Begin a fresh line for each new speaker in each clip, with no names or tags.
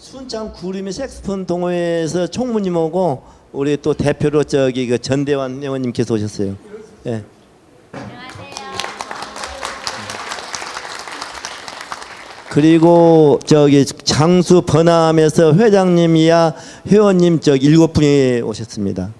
순창 구름이 색스폰 동호회에서 총무님 오고 우리 또 대표로 저기 그 전대환 의원님께서 오셨어요. 예. 그리고 저기 장수 번암에서 회장님이야 회원님 저 일곱 분이 오셨습니다.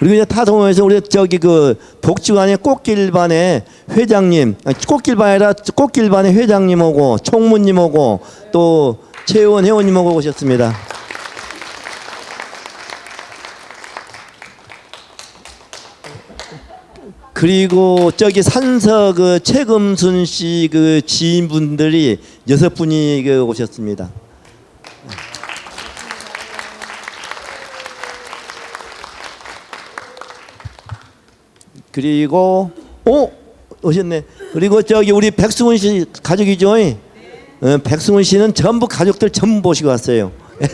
그리고 이제 타동에서 우리 저기 그 복지관의 꽃길반의 회장님, 아니, 꽃길반 아니라 꽃길반의 회장님 오고 총무님 오고 또 최의원 회원님 오고 오셨습니다. 그리고 저기 산서 그 최금순 씨 그 지인분들이 여섯 분이 그 오셨습니다. 그리고 어 오셨네. 그리고 저기 우리 백승훈 씨 가족이죠. 어, 백승훈 씨는 전부 가족들 전부 모시고 왔어요.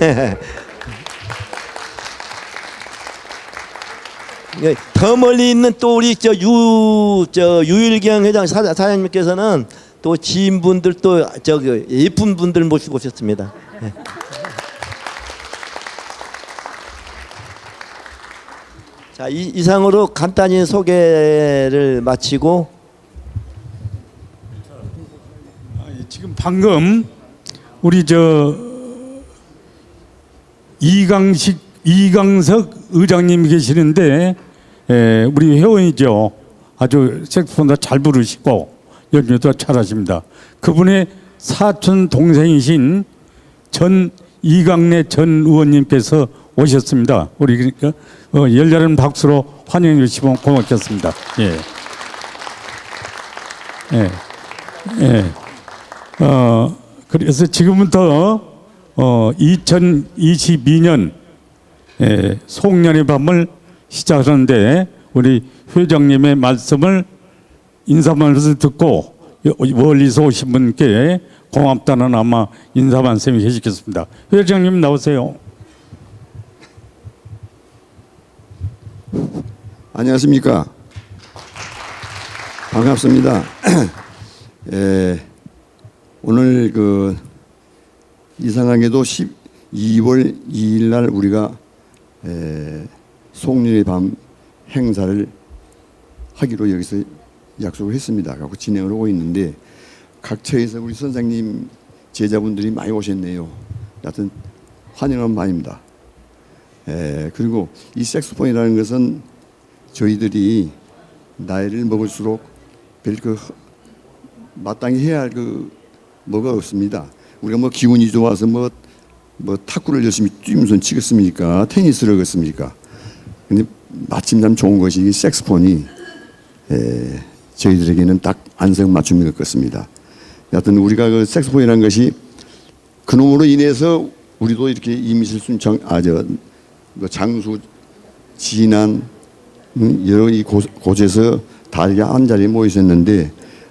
예, 더 멀리 있는 또 우리 저 유 저 유일경 회장 사, 사장님께서는 또 지인분들 또 저기 예쁜 분들 모시고 오셨습니다. 자 이, 이상으로 간단히 소개를 마치고
지금 방금 우리 저 이강식 이강석 의장님 계시는데 에, 우리 회원이죠. 아주 색소폰도 잘 부르시고 연주도 잘하십니다. 그분의 사촌 동생이신 전 이강래 전 의원님께서 오셨습니다. 우리 그러니까 어, 열렬한 박수로 환영해 주시면 고맙겠습니다. 예. 예. 예. 어, 그래서 지금부터 어, 2022년 예, 송년의 밤을 시작하는데 우리 회장님의 말씀을 인사 말씀을 듣고 멀리서 오신 분께 고맙다는 아마 인사 말씀을 해주겠습니다. 회장님 나오세요.
안녕하십니까. 반갑습니다. 에, 오늘 그 이상하게도 12월 2일 날 우리가 에, 송년의 밤 행사를 하기로 여기서 약속을 했습니다. 갖고 진행을 하고 있는데 각처에서 우리 선생님 제자분들이 많이 오셨네요. 하여튼 환영한 바입니다. 에, 그리고 이 색소폰이라는 것은 저희들이 나이를 먹을수록 별그 마땅히 해야 할 그 뭐가 없습니다. 우리가 뭐 기운이 좋아서 뭐, 뭐 탁구를 열심히 뛰면서 치겠습니까? 테니스를 하겠습니까? 근데 마침 참 좋은 것이 이 색스폰이 에, 저희들에게는 딱 안성 맞춤인 것 같습니다. 여하튼 우리가 그 색스폰이라는 것이 그놈으로 인해서 우리도 이렇게 이미실순 정, 아, 저, 그 장수, 음, 여러 이 곳, 곳에서 다 이렇게 한 자리에 모여 있었는데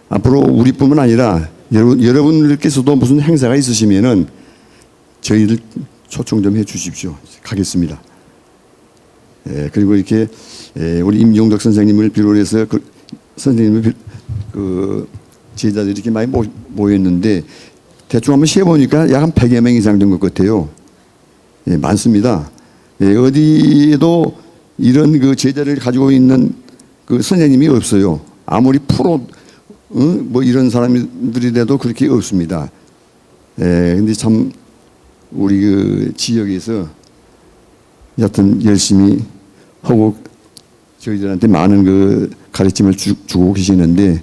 앞으로 우리뿐만 아니라 여러분, 여러분들께서도 무슨 행사가 있으시면은 저희를 초청 좀 해 주십시오. 가겠습니다. 예, 그리고 이렇게 예, 우리 임용덕 선생님을 비롯해서 그 선생님을 비, 그 제자들이 이렇게 많이 모, 모였는데 대충 한번 세보니까 약 한 100여 명 이상 된 것 같아요. 예, 많습니다. 예, 어디에도 이런 그 제자를 가지고 있는 그 선생님이 없어요. 아무리 프로 어? 뭐 이런 사람들이라도 그렇게 없습니다. 예, 근데 참 우리 그 지역에서 여하튼 열심히 하고 저희들한테 많은 그 가르침을 주, 주고 계시는데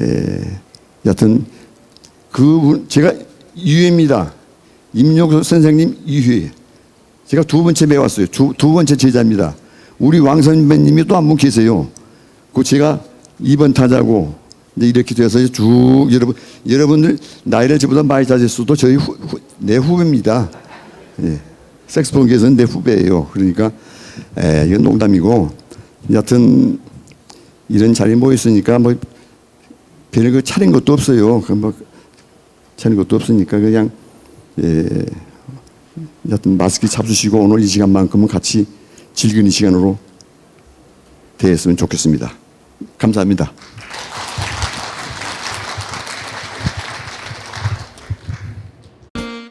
에, 여하튼 그분 제가 유해입니다. 임용 선생님 유해. 제가 두 번째 배웠어요. 두, 두 번째 제자입니다. 우리 왕 선배님이 또 한 분 계세요. 그 제가 2번 타자고 이렇게 돼서 쭉 여러분 여러분들 나이를 저보다 많이 자셨어도 저희 후, 후, 내 후배입니다. 예. 색스폰계에서는 내 후배예요. 그러니까 에, 이건 농담이고 여하튼 이런 자리에 모였으니까 뭐 별거 차린 것도 없어요. 그뭐 차린 것도 없으니까 그냥 예, 여하튼 마스크 잡수시고 오늘 이 시간만큼은 같이 즐기는 시간으로 되었으면 좋겠습니다. 감사합니다.